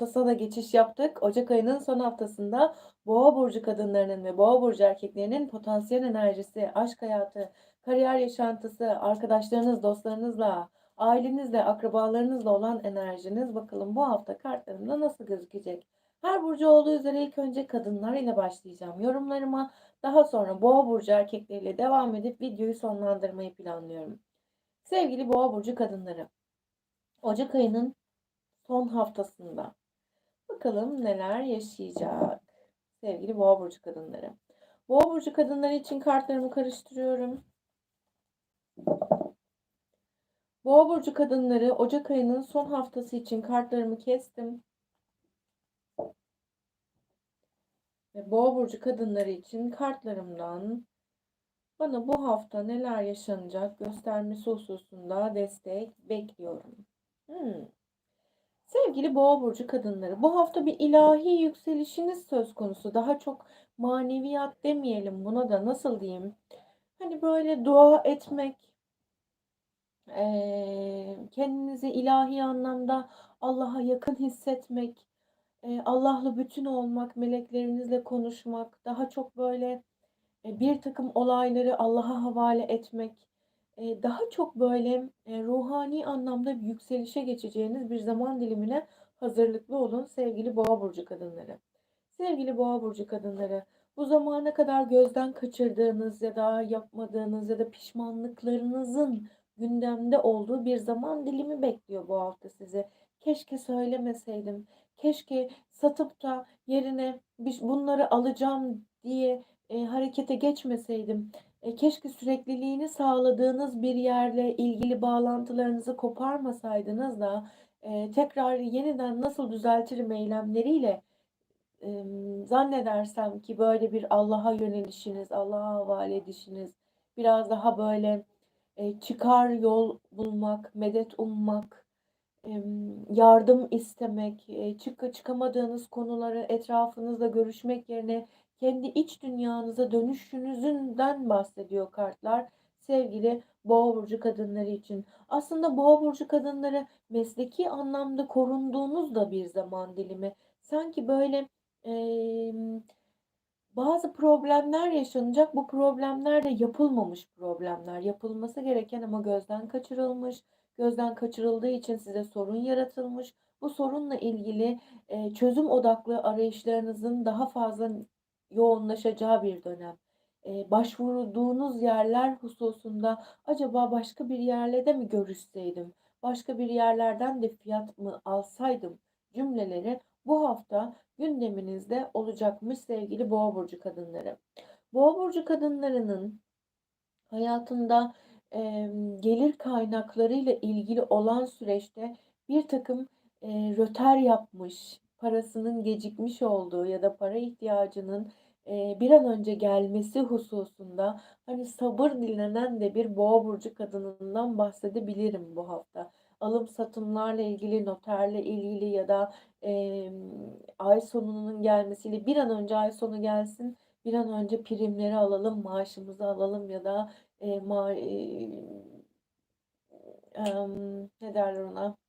haftasına da geçiş yaptık. Ocak ayının son haftasında Boğa burcu kadınlarının ve Boğa burcu erkeklerinin potansiyel enerjisi, aşk hayatı, kariyer yaşantısı, arkadaşlarınız, dostlarınızla, ailenizle, akrabalarınızla olan enerjiniz bakalım bu hafta kartlarımda nasıl gözükecek? Her burcu olduğu üzere ilk önce kadınlar ile başlayacağım yorumlarıma. Daha sonra Boğa burcu erkekleriyle devam edip videoyu sonlandırmayı planlıyorum. Sevgili Boğa burcu kadınları, Ocak ayının son haftasında. Bakalım neler yaşayacak sevgili Boğa burcu kadınları. Boğa burcu kadınları için kartlarımı karıştırıyorum. Boğa burcu kadınları Ocak ayının son haftası için kartlarımı kestim. Ve Boğa burcu kadınları için kartlarımdan bana bu hafta neler yaşanacak göstermesi hususunda destek bekliyorum. Hmm. Sevgili Boğa burcu kadınları, bu hafta bir ilahi yükselişiniz söz konusu. Daha çok maneviyat demeyelim buna da nasıl diyeyim? Hani böyle dua etmek, kendinizi ilahi anlamda Allah'a yakın hissetmek, Allah'la bütün olmak, meleklerinizle konuşmak, daha çok böyle bir takım olayları Allah'a havale etmek, daha çok böyle ruhani anlamda yükselişe geçeceğiniz bir zaman dilimine hazırlıklı olun sevgili Boğa burcu kadınları. Sevgili Boğa burcu kadınları, bu zamana kadar gözden kaçırdığınız ya da yapmadığınız ya da pişmanlıklarınızın gündemde olduğu bir zaman dilimi bekliyor bu hafta sizi. Keşke söylemeseydim. Keşke satıp da yerine bunları alacağım diye e, harekete geçmeseydim. E, keşke sürekliliğini sağladığınız bir yerle ilgili bağlantılarınızı koparmasaydınız da e, tekrar yeniden nasıl düzeltirim eylemleriyle zannedersem ki böyle bir Allah'a yönelişiniz, Allah'a havale edişiniz, biraz daha böyle e, çıkar yol bulmak, medet ummak, yardım istemek, e, çık çıkamadığınız konuları etrafınızda görüşmek yerine kendi iç dünyanıza dönüşünüzden bahsediyor kartlar sevgili boğa burcu kadınları için. Aslında boğa burcu kadınları mesleki anlamda korunduğunuz da bir zaman dilimi. Sanki böyle e, bazı problemler yaşanacak. Bu problemler de yapılmamış problemler. Yapılması gereken ama gözden kaçırılmış. Gözden kaçırıldığı için size sorun yaratılmış. Bu sorunla ilgili e, çözüm odaklı arayışlarınızın daha fazla yoğunlaşacağı bir dönem. E, başvurduğunuz yerler hususunda acaba başka bir yerle de mi görüşseydim? Başka bir yerlerden de fiyat mı alsaydım? Cümleleri bu hafta gündeminizde olacakmış sevgili Boğa burcu kadınları. Boğa burcu kadınlarının hayatında e, gelir kaynaklarıyla ilgili olan süreçte bir takım e, röter yapmış, parasının gecikmiş olduğu ya da para ihtiyacının e, bir an önce gelmesi hususunda hani sabır dilenen de bir boğa burcu kadınından bahsedebilirim bu hafta. Alım satımlarla ilgili, noterle ilgili ya da e, ay sonunun gelmesiyle bir an önce ay sonu gelsin, bir an önce primleri alalım, maaşımızı alalım ya da e, ma, e, e, ne derler ona?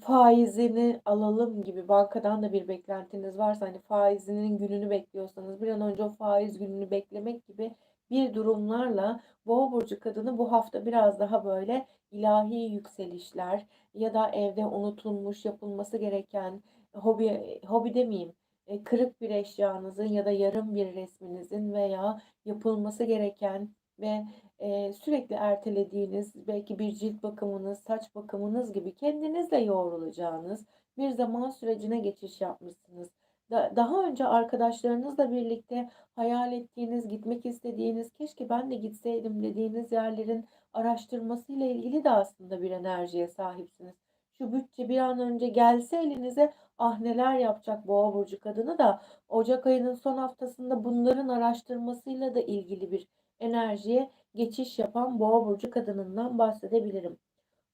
Faizini alalım gibi bankadan da bir beklentiniz varsa hani faizinin gününü bekliyorsanız bir an önce o faiz gününü beklemek gibi bir durumlarla Boğa burcu kadını bu hafta biraz daha böyle ilahi yükselişler ya da evde unutulmuş yapılması gereken hobi hobi demeyeyim e, kırık bir eşyanızın ya da yarım bir resminizin veya yapılması gereken ve e, sürekli ertelediğiniz belki bir cilt bakımınız, saç bakımınız gibi kendinizle yoğrulacağınız bir zaman sürecine geçiş yapmışsınız. Da, daha önce arkadaşlarınızla birlikte hayal ettiğiniz, gitmek istediğiniz, keşke ben de gitseydim dediğiniz yerlerin araştırmasıyla ilgili de aslında bir enerjiye sahipsiniz. Şu bütçe bir an önce gelse elinize ah neler yapacak boğa burcu kadını da Ocak ayının son haftasında bunların araştırmasıyla da ilgili bir enerjiye geçiş yapan boğa burcu kadınından bahsedebilirim.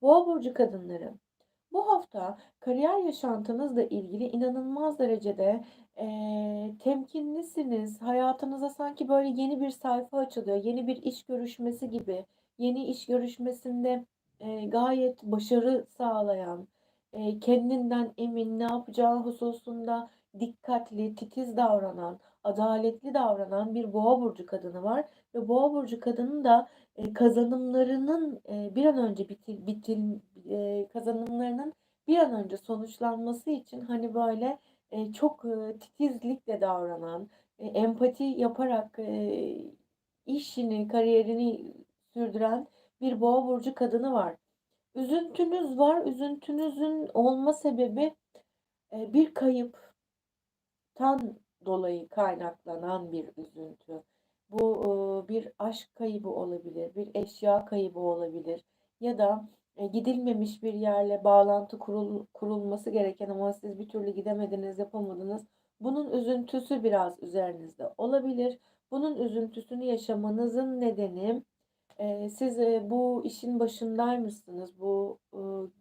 Boğa burcu kadınları bu hafta kariyer yaşantınızla ilgili inanılmaz derecede e, temkinlisiniz. Hayatınıza sanki böyle yeni bir sayfa açılıyor. Yeni bir iş görüşmesi gibi. Yeni iş görüşmesinde e, gayet başarı sağlayan, eee, kendinden emin, ne yapacağı hususunda dikkatli, titiz davranan, adaletli davranan bir Boğa burcu kadını var ve Boğa burcu kadını da, eee, kazanımlarının, eee, bir an önce bitil bitil eee, kazanımlarının bir an önce sonuçlanması için, hani, böyle, eee, çok, ııı, titizlikle davranan, eee, empati yaparak, eee, işini, kariyerini sürdüren bir Boğa burcu kadını var. Üzüntünüz var. Üzüntünüzün olma sebebi, eee, bir kayıptan dolayı kaynaklanan bir üzüntü. Bu, bir aşk kaybı olabilir, bir eşya kaybı olabilir ya da, eee, gidilmemiş bir yerle bağlantı kurul kurulması gereken ama siz bir türlü gidemediniz, yapamadınız. Bunun üzüntüsü biraz üzerinizde olabilir. Bunun üzüntüsünü yaşamanızın nedeni, eee, siz, eee, bu işin başındaymışsınız. Bu,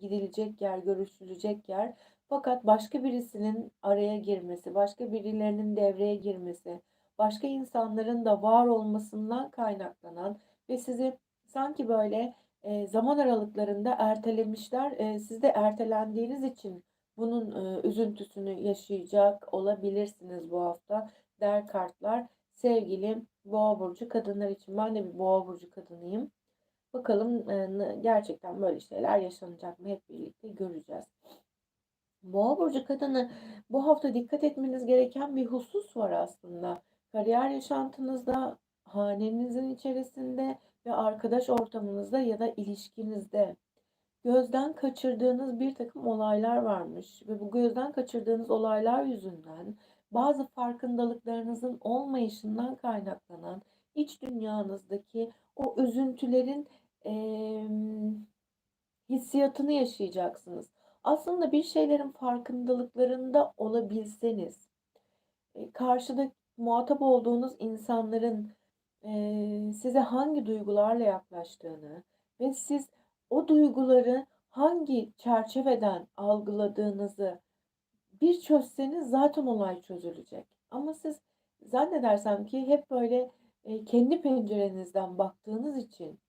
gidilecek yer, görüşülecek yer. Fakat başka birisinin araya girmesi, başka birilerinin devreye girmesi, başka insanların da var olmasından kaynaklanan ve sizi sanki böyle, eee, zaman aralıklarında ertelemişler. Eee, siz de ertelendiğiniz için bunun, ııı, üzüntüsünü yaşayacak olabilirsiniz bu hafta der kartlar. Sevgili Boğa burcu kadınlar için. Ben de bir Boğa burcu kadınıyım. Bakalım, n gerçekten böyle şeyler yaşanacak mı? Hep birlikte göreceğiz. Boğa burcu kadını bu hafta dikkat etmeniz gereken bir husus var aslında. Kariyer yaşantınızda, hanenizin içerisinde ve arkadaş ortamınızda ya da ilişkinizde gözden kaçırdığınız birtakım olaylar varmış ve bu gözden kaçırdığınız olaylar yüzünden bazı farkındalıklarınızın olmayışından kaynaklanan iç dünyanızdaki o üzüntülerin, emm, hissiyatını yaşayacaksınız. Aslında bir şeylerin farkındalıklarında olabilseniz, eee, karşıda muhatap olduğunuz insanların, eee, size hangi duygularla yaklaştığını ve siz o duyguları hangi çerçeveden algıladığınızı bir çözseniz zaten olay çözülecek. Ama siz zannedersem ki hep böyle, eee, kendi pencerenizden baktığınız için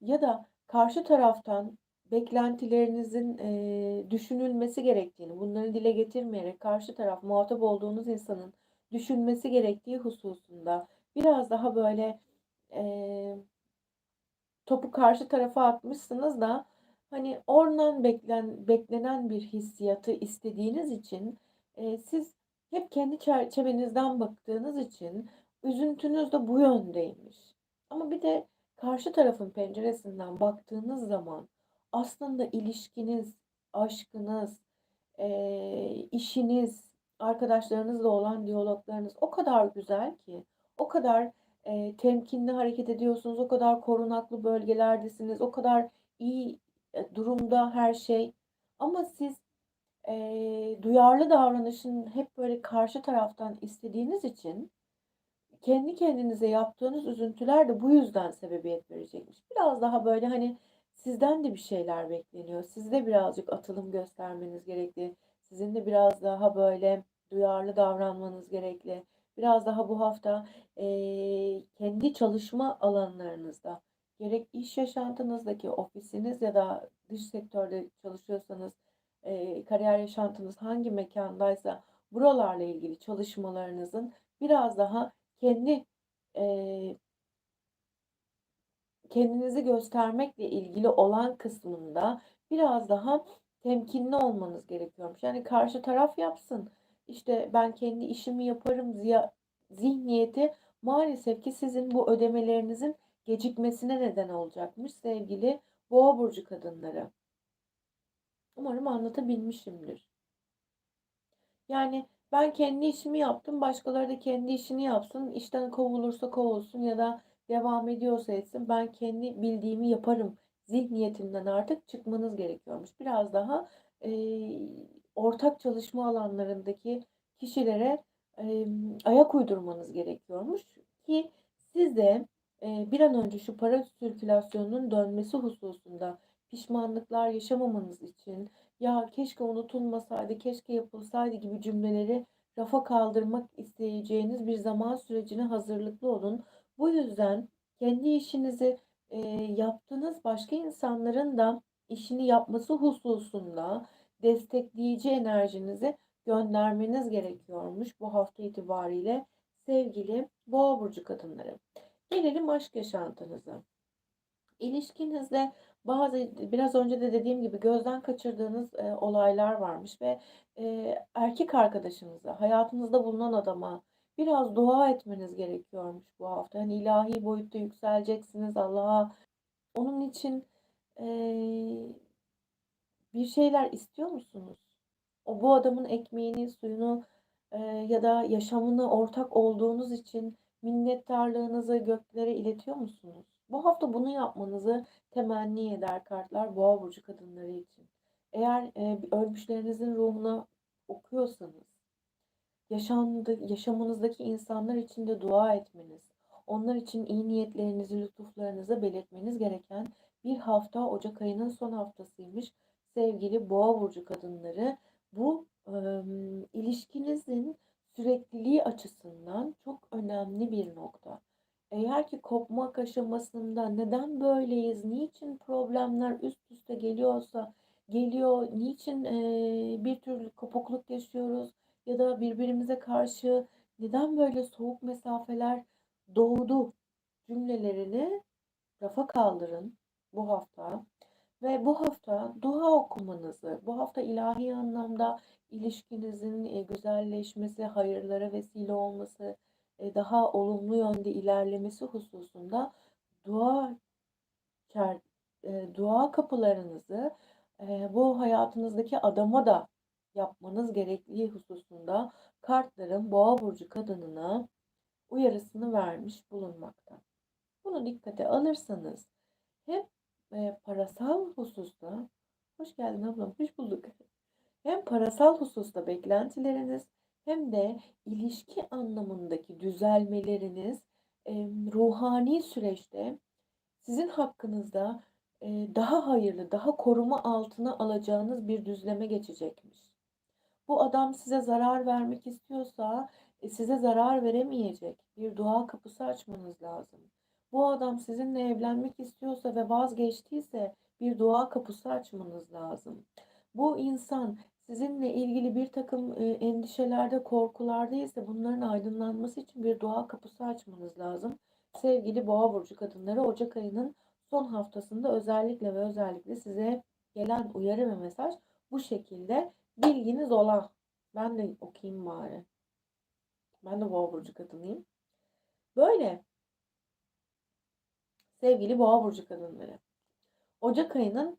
ya da karşı taraftan beklentilerinizin, eee, düşünülmesi gerektiğini, bunları dile getirmeyerek karşı taraf, muhatap olduğunuz insanın düşünmesi gerektiği hususunda biraz daha böyle, eee topu karşı tarafa atmışsınız da, hani, oradan beklen beklenen bir hissiyatı istediğiniz için, eee, siz hep kendi çerçevenizden baktığınız için üzüntünüz de bu yöndeymiş. Ama bir de karşı tarafın penceresinden baktığınız zaman aslında ilişkiniz, aşkınız, eee, işiniz, arkadaşlarınızla olan diyaloglarınız o kadar güzel ki, o kadar, eee, temkinli hareket ediyorsunuz, o kadar korunaklı bölgelerdesiniz, o kadar iyi, eee, durumda her şey ama siz, eee, duyarlı davranışın hep böyle karşı taraftan istediğiniz için kendi kendinize yaptığınız üzüntüler de bu yüzden sebebiyet verecekmiş. Biraz daha böyle, hani, sizden de bir şeyler bekleniyor. Siz de birazcık atılım göstermeniz gerekli. Sizin de biraz daha böyle duyarlı davranmanız gerekli. Biraz daha bu hafta, eee, kendi çalışma alanlarınızda, gerek iş yaşantınızdaki ofisiniz ya da dış sektörde çalışıyorsanız, eee, kariyer yaşantınız hangi mekândaysa buralarla ilgili çalışmalarınızın biraz daha kendi, eee kendinizi göstermekle ilgili olan kısmında biraz daha temkinli olmanız gerekiyormuş. Yani karşı taraf yapsın, işte, ben kendi işimi yaparım ziya zihniyeti maalesef ki sizin bu ödemelerinizin gecikmesine neden olacakmış sevgili Boğa burcu kadınları. Umarım anlatabilmişimdir. Yani, ben kendi işimi yaptım, başkaları da kendi işini yapsın, işten kovulursa kovulsun ya da devam ediyorsa etsin, ben kendi bildiğimi yaparım zihniyetinden artık çıkmanız gerekiyormuş. Biraz daha, eee, ortak çalışma alanlarındaki kişilere, emm, ayak uydurmanız gerekiyormuş ki siz de, eee, bir an önce şu para sirkülasyonunun dönmesi hususunda pişmanlıklar yaşamamanız için, "Ya, keşke unutulmasaydı, keşke yapılsaydı." gibi cümleleri rafa kaldırmak isteyeceğiniz bir zaman sürecine hazırlıklı olun. Bu yüzden kendi işinizi, eee, yaptığınız başka insanların da işini yapması hususunda destekleyici enerjinizi göndermeniz gerekiyormuş bu hafta itibariyle sevgili Boğa burcu kadınları. Gelelim aşk yaşantınıza. İlişkinizde bazı biraz önce de dediğim gibi gözden kaçırdığınız e, olaylar varmış ve e, erkek arkadaşınıza, hayatınızda bulunan adama biraz dua etmeniz gerekiyormuş bu hafta. Hani ilahi boyutta yükseleceksiniz Allah'a. Onun için e, bir şeyler istiyor musunuz? O bu adamın ekmeğini, suyunu e, ya da yaşamını ortak olduğunuz için minnettarlığınızı göklere iletiyor musunuz? Bu hafta bunu yapmanızı temenni eder kartlar Boğa burcu kadınları için. Eğer e, ölmüşlerinizin ruhuna okuyorsanız, yaşamda, yaşamınızdaki insanlar için de dua etmeniz, onlar için iyi niyetlerinizi, lütuflarınızı belirtmeniz gereken bir hafta Ocak ayının son haftasıymış sevgili Boğa burcu kadınları. Bu e, ilişkinizin sürekliliği açısından çok önemli bir nokta. Eğer ki kopmak aşamasında neden böyleyiz, niçin problemler üst üste geliyorsa geliyor, niçin e, bir türlü kopukluk yaşıyoruz ya da birbirimize karşı neden böyle soğuk mesafeler doğdu cümlelerini rafa kaldırın bu hafta. Ve bu hafta dua okumanızı, bu hafta ilahi anlamda ilişkinizin e, güzelleşmesi, hayırlara vesile olması, e, daha olumlu yönde ilerlemesi hususunda dua e, dua kapılarınızı bu hayatınızdaki adama da yapmanız gerektiği hususunda kartların boğa burcu kadınına uyarısını vermiş bulunmakta. Bunu dikkate alırsanız hem e, parasal hususta hoş geldin ablam hoş bulduk. Hem parasal hususta beklentileriniz hem de ilişki anlamındaki düzelmeleriniz e, ruhani süreçte sizin hakkınızda e, daha hayırlı, daha koruma altına alacağınız bir düzleme geçecekmiş. Bu adam size zarar vermek istiyorsa e, size zarar veremeyecek bir dua kapısı açmanız lazım. Bu adam sizinle evlenmek istiyorsa ve vazgeçtiyse bir dua kapısı açmanız lazım. Bu insan sizinle ilgili bir takım e, endişelerde, korkularda ise bunların aydınlanması için bir dua kapısı açmanız lazım. Sevgili boğa burcu kadınları Ocak ayının son haftasında özellikle ve özellikle size gelen uyarı ve mesaj bu şekilde bilginiz ola. Ben de okuyayım bari. Ben de boğa burcu kadınıyım. Böyle sevgili boğa burcu kadınları. Ocak ayının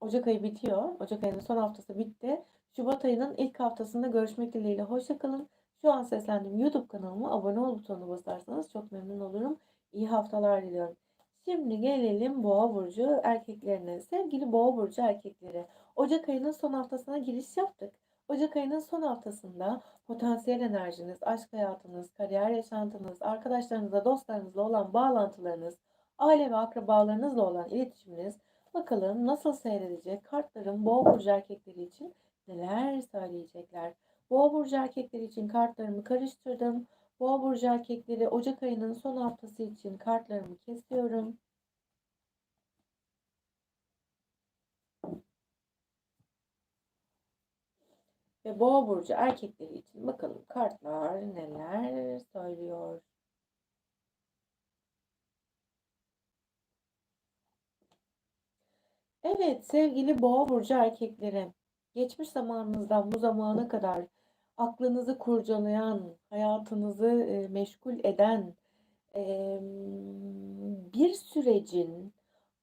Ocak ayı bitiyor. Ocak ayının son haftası bitti. Şubat ayının ilk haftasında görüşmek dileğiyle. Hoşçakalın. Şu an seslendiğim YouTube kanalıma abone ol butonuna basarsanız çok memnun olurum. İyi haftalar diliyorum. Şimdi gelelim Boğa burcu erkeklerine. Sevgili Boğa burcu erkekleri, Ocak ayının son haftasına giriş yaptık. Ocak ayının son haftasında potansiyel enerjiniz, aşk hayatınız, kariyer yaşantınız, arkadaşlarınızla, dostlarınızla olan bağlantılarınız, aile ve akrabalarınızla olan iletişiminiz bakalım nasıl seyredecek? Kartların boğa burcu erkekleri için neler söyleyecekler? Boğa burcu erkekleri için kartlarımı karıştırdım. Boğa burcu erkekleri Ocak ayının son haftası için kartlarımı kesiyorum. Ve boğa burcu erkekleri için bakalım kartlar neler söylüyor. Evet sevgili boğa burcu erkekleri, geçmiş zamanınızdan bu zamana kadar aklınızı kurcalayan, hayatınızı e, meşgul eden bir sürecin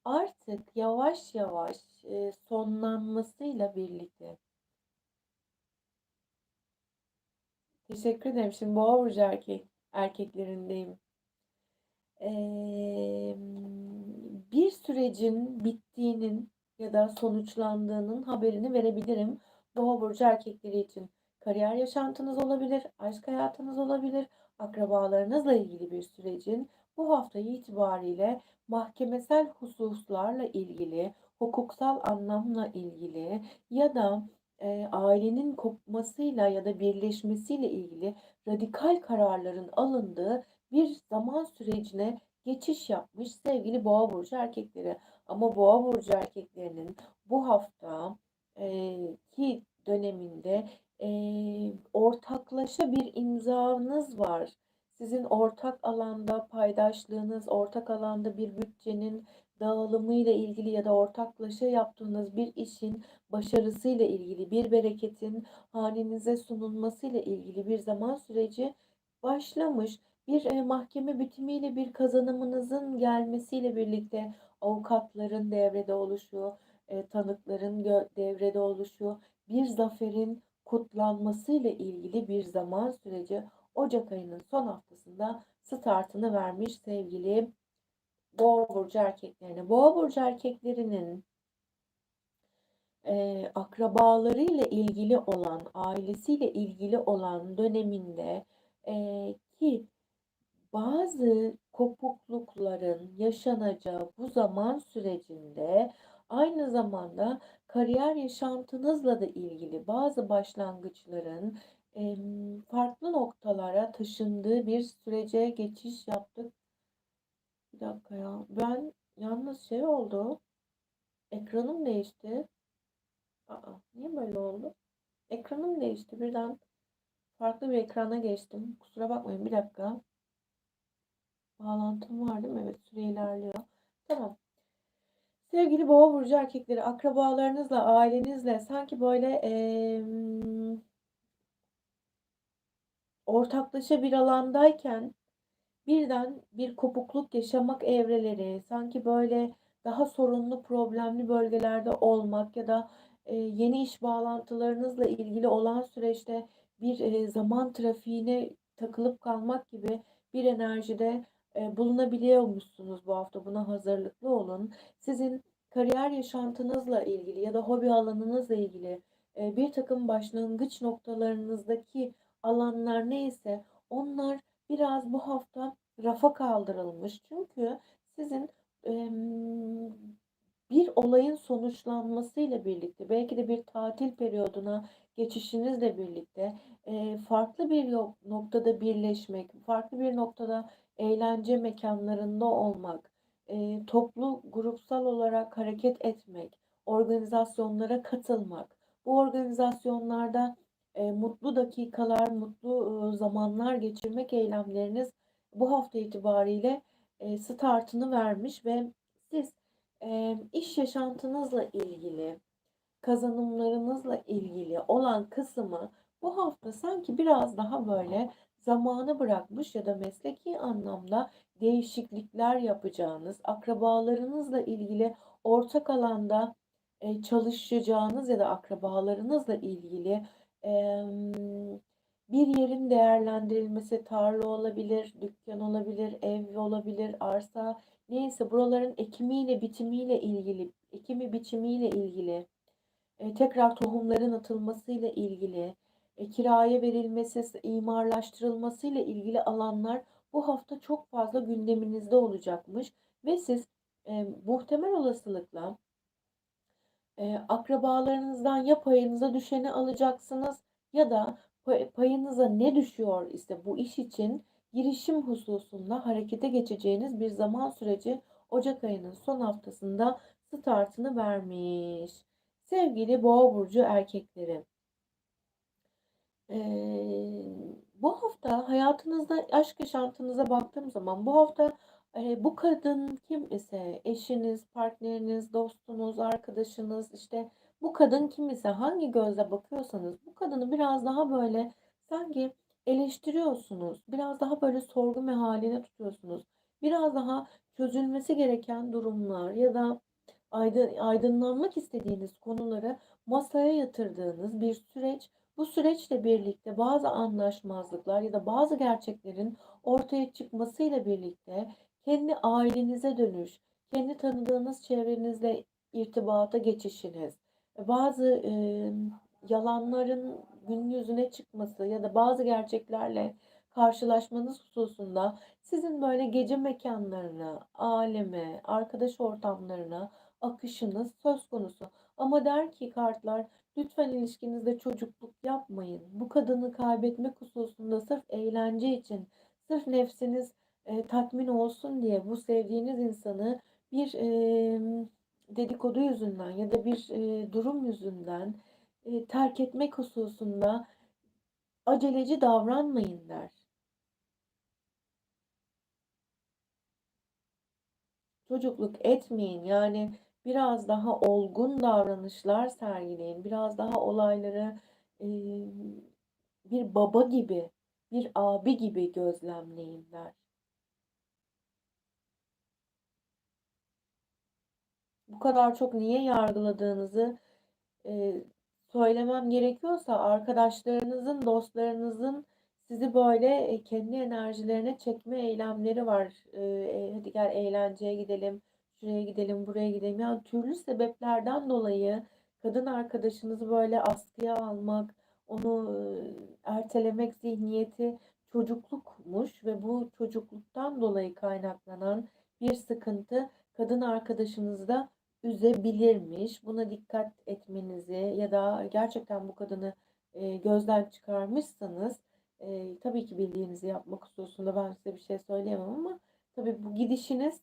artık yavaş yavaş e, sonlanmasıyla birlikte. Teşekkür ederim. Şimdi boğa burcu erkek, erkeklerindeyim. Eee bir sürecin bittiğinin ya da sonuçlandığının haberini verebilirim. Boğa burcu erkekleri için kariyer yaşantınız olabilir, aşk hayatınız olabilir, akrabalarınızla ilgili bir sürecin bu hafta itibariyle mahkemesel hususlarla ilgili, hukuksal anlamla ilgili ya da e, ailenin kopmasıyla ya da birleşmesiyle ilgili radikal kararların alındığı bir zaman sürecine geçiş yapmış sevgili boğa burcu erkekleri. Ama boğa burcu erkeklerinin bu hafta eee, ki döneminde, eee, ortaklaşa bir imzanız var. Sizin ortak alanda paydaşlığınız, ortak alanda bir bütçenin dağılımıyla ilgili ya da ortaklaşa yaptığınız bir işin başarısıyla ilgili, bir bereketin hanenize sunulmasıyla ilgili bir zaman süreci başlamış. Bir, eee, mahkeme bitimiyle bir kazanımınızın gelmesiyle birlikte avukatların devrede oluşu, eee, tanıkların devrede oluşu, bir zaferin kutlanmasıyla ilgili bir zaman süreci ocak ayının son haftasında startını vermiş sevgili Boğa burcu erkeklerine. Boğa burcu erkeklerinin eee, akrabalarıyla ilgili olan, ailesiyle ilgili olan döneminde eee, ki bazı kopuklukların yaşanacağı bu zaman sürecinde aynı zamanda kariyer yaşantınızla da ilgili bazı başlangıçların farklı noktalara taşındığı bir sürece geçiş yaptık. Dakika ya. Ben yalnız şey oldu. Ekranım değişti. Aa, niye böyle oldu? Ekranım değişti. Birden farklı bir ekrana geçtim. Kusura bakmayın bir dakika. Bağlantım var değil mi? Evet süre ilerliyor. Tamam. Sevgili boğa burcu erkekleri akrabalarınızla, ailenizle sanki böyle eee, ortaklaşa bir alandayken birden bir kopukluk yaşamak evreleri, sanki böyle daha sorunlu, problemli bölgelerde olmak ya da e, yeni iş bağlantılarınızla ilgili olan süreçte bir e, zaman trafiğine takılıp kalmak gibi bir enerjide e, bulunabiliyormuşsunuz bu hafta. Buna hazırlıklı olun. Sizin kariyer yaşantınızla ilgili ya da hobi alanınızla ilgili e, bir takım başlangıç noktalarınızdaki alanlar neyse onlar biraz bu hafta rafa kaldırılmış. Çünkü sizin em, bir olayın sonuçlanmasıyla birlikte, belki de bir tatil periyoduna geçişinizle birlikte e, farklı bir noktada birleşmek, farklı bir noktada eğlence mekanlarında olmak, e, toplu grupsal olarak hareket etmek, organizasyonlara katılmak, bu organizasyonlarda e, mutlu dakikalar, mutlu e, zamanlar geçirmek eylemleriniz bu hafta itibariyle e, startını vermiş ve siz e, iş yaşantınızla ilgili, kazanımlarınızla ilgili olan kısmı bu hafta sanki biraz daha böyle zamanı bırakmış ya da mesleki anlamda değişiklikler yapacağınız, akrabalarınızla ilgili ortak alanda e, çalışacağınız ya da akrabalarınızla ilgili bir yerin değerlendirilmesi tarla olabilir, dükkan olabilir, ev olabilir, arsa neyse buraların ekimiyle bitimiyle ilgili, ekimi biçimiyle ilgili, e, tekrar tohumların atılmasıyla ilgili, e, kiraya verilmesi, imarlaştırılmasıyla ilgili alanlar bu hafta çok fazla gündeminizde olacakmış ve siz e, muhtemel olasılıkla e, akrabalarınızdan ya payınıza düşeni alacaksınız ya da payınıza ne düşüyor ise bu iş için girişim hususunda harekete geçeceğiniz bir zaman süreci Ocak ayının son haftasında startını vermiş. Sevgili Boğa burcu erkekleri. Ee, bu hafta hayatınızda aşk yaşantınıza baktığım zaman bu hafta bu kadın kim ise eşiniz, partneriniz, dostunuz, arkadaşınız işte bu kadın kim ise hangi gözle bakıyorsanız bu kadını biraz daha böyle sanki eleştiriyorsunuz. Biraz daha böyle sorgu mehaline tutuyorsunuz. Biraz daha çözülmesi gereken durumlar ya da aydınlanmak istediğiniz konuları masaya yatırdığınız bir süreç. Bu süreçle birlikte bazı anlaşmazlıklar ya da bazı gerçeklerin ortaya çıkmasıyla birlikte kendi ailenize dönüş, kendi tanıdığınız çevrenizle irtibata geçişiniz, bazı e, yalanların gün yüzüne çıkması ya da bazı gerçeklerle karşılaşmanız hususunda sizin böyle gece mekanlarına, aleme, arkadaş ortamlarına akışınız söz konusu. Ama der ki kartlar lütfen ilişkinizde çocukluk yapmayın. Bu kadını kaybetmek hususunda sırf eğlence için, sırf nefsiniz e, tatmin olsun diye bu sevdiğiniz insanı bir e, dedikodu yüzünden ya da bir, eee, durum yüzünden, eee, terk etmek hususunda aceleci davranmayın der. Çocukluk etmeyin. Yani biraz daha olgun davranışlar sergileyin. Biraz daha olayları, emm, bir baba gibi, bir abi gibi gözlemleyin der. Bu kadar çok niye yargıladığınızı, eee, söylemem gerekiyorsa arkadaşlarınızın, dostlarınızın sizi böyle, eee, kendi enerjilerine çekme eylemleri var. Eee, "Hadi gel eğlenceye gidelim, şuraya gidelim, buraya gidelim." Yani türlü sebeplerden dolayı kadın arkadaşınızı böyle askıya almak, onu, ııı, ertelemek zihniyeti çocuklukmuş ve bu çocukluktan dolayı kaynaklanan bir sıkıntı kadın arkadaşınızı da üzebilirmiş. Buna dikkat etmenizi ya da gerçekten bu kadını, eee, gözden çıkarmışsanız, eee, tabii ki bildiğinizi yapmak hususunda ben size bir şey söyleyemem ama tabii bu gidişiniz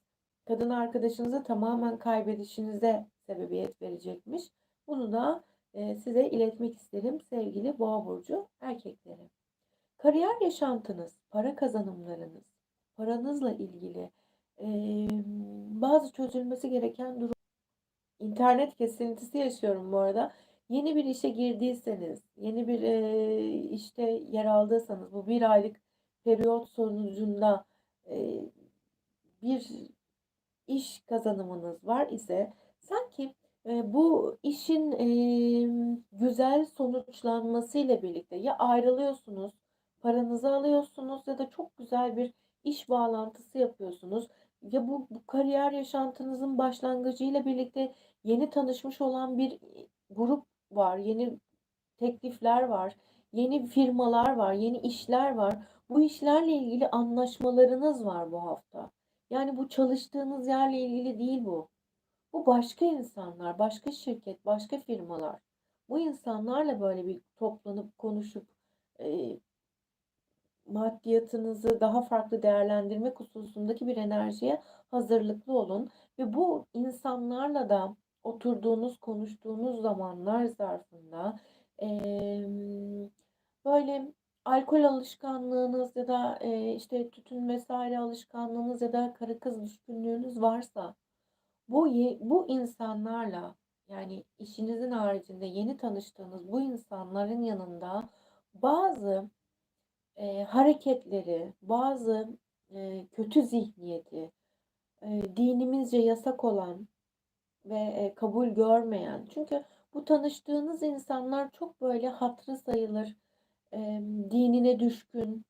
kadın arkadaşınızı tamamen kaybedişinize sebebiyet verecekmiş. Bunu da, eee, size iletmek isterim sevgili Boğa burcu erkekleri. Kariyer yaşantınız, para kazanımlarınız, paranızla ilgili, emm, bazı çözülmesi gereken durum İnternet kesintisi yaşıyorum bu arada. Yeni bir işe girdiyseniz, yeni bir, eee, işte yer aldıysanız bu bir aylık periyot sonucunda, eee, bir iş kazanımınız var ise sanki, eee, bu işin, emm, güzel sonuçlanmasıyla birlikte ya ayrılıyorsunuz, paranızı alıyorsunuz ya da çok güzel bir iş bağlantısı yapıyorsunuz. Ya bu bu kariyer yaşantınızın başlangıcıyla birlikte yeni tanışmış olan bir, grup var, yeni teklifler var, yeni firmalar var, yeni işler var. Bu işlerle ilgili anlaşmalarınız var bu hafta. Yani bu çalıştığınız yerle ilgili değil bu. Bu başka insanlar, başka şirket, başka firmalar. Bu insanlarla böyle bir toplanıp konuşup, maddiyatınızı daha farklı değerlendirmek hususundaki bir enerjiye hazırlıklı olun ve bu insanlarla da oturduğunuz, konuştuğunuz zamanlar zarfında, emm, böyle alkol alışkanlığınız ya da, eee, işte tütün vs. alışkanlığınız ya da karı kız düşkünlüğünüz varsa bu bu insanlarla, yani işinizin haricinde yeni tanıştığınız bu insanların yanında bazı, eee, hareketleri, bazı, eee, kötü zihniyeti, eee, dinimizce yasak olan ve, eee, kabul görmeyen çünkü bu tanıştığınız insanlar çok böyle hatırı sayılır, emm, dinine düşkün,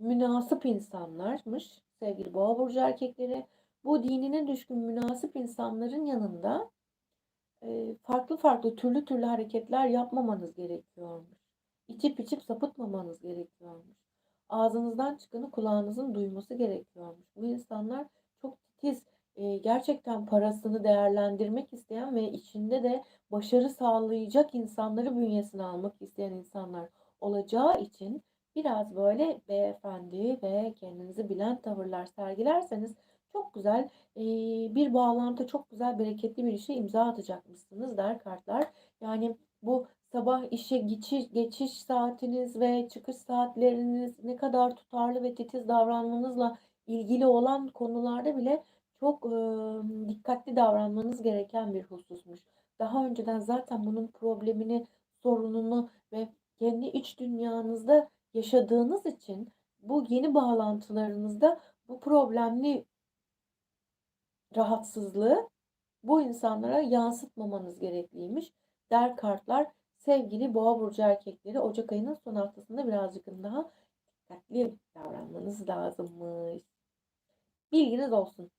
münasip insanlarmış sevgili Boğa burcu erkekleri. Bu dinine düşkün, münasip insanların yanında, eee, farklı farklı, türlü türlü hareketler yapmamanız gerekiyormuş. İçip içip sapıtmamanız gerekiyormuş. Ağzınızdan çıkanı kulağınızın duyması gerekiyormuş. Bu insanlar çok titiz, eee, gerçekten parasını değerlendirmek isteyen ve içinde de başarı sağlayacak insanları bünyesine almak isteyen insanlar olacağı için biraz böyle beyefendi ve kendinizi bilen tavırlar sergilerseniz çok güzel, eee, bir bağlantı, çok güzel bereketli bir işe imza atacakmışsınız der kartlar. Yani bu sabah işe geçiş geçiş saatiniz ve çıkış saatleriniz ne kadar tutarlı ve titiz davranmanızla ilgili olan konularda bile çok, ımm, dikkatli davranmanız gereken bir hususmuş. Daha önceden zaten bunun problemini, sorununu ve kendi iç dünyanızda yaşadığınız için bu yeni bağlantılarınızda bu problemli rahatsızlığı bu insanlara yansıtmamanız gerekliymiş der kartlar. Sevgili Boğa burcu erkekleri ocak ayının son haftasında birazcık daha dikkatli davranmanız lazımmış. Bilginiz olsun.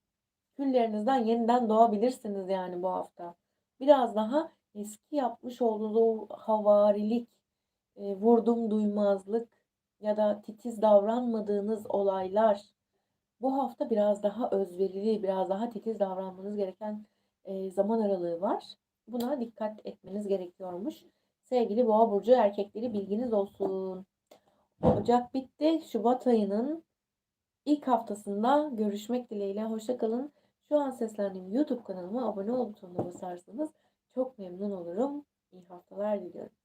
Küllerinizden yeniden doğabilirsiniz yani bu hafta. Biraz daha eski yapmış olduğunuz o havarilik, eee, vurdum duymazlık ya da titiz davranmadığınız olaylar bu hafta biraz daha özverili, biraz daha titiz davranmanız gereken, eee, zaman aralığı var. Buna dikkat etmeniz gerekiyormuş. Sevgili Boğa burcu erkekleri bilginiz olsun. Ocak bitti. Şubat ayının ilk haftasında görüşmek dileğiyle. Hoşça kalın. Şu an seslendiğim YouTube kanalıma abone ol butonuna basarsanız çok memnun olurum. İyi haftalar diliyorum.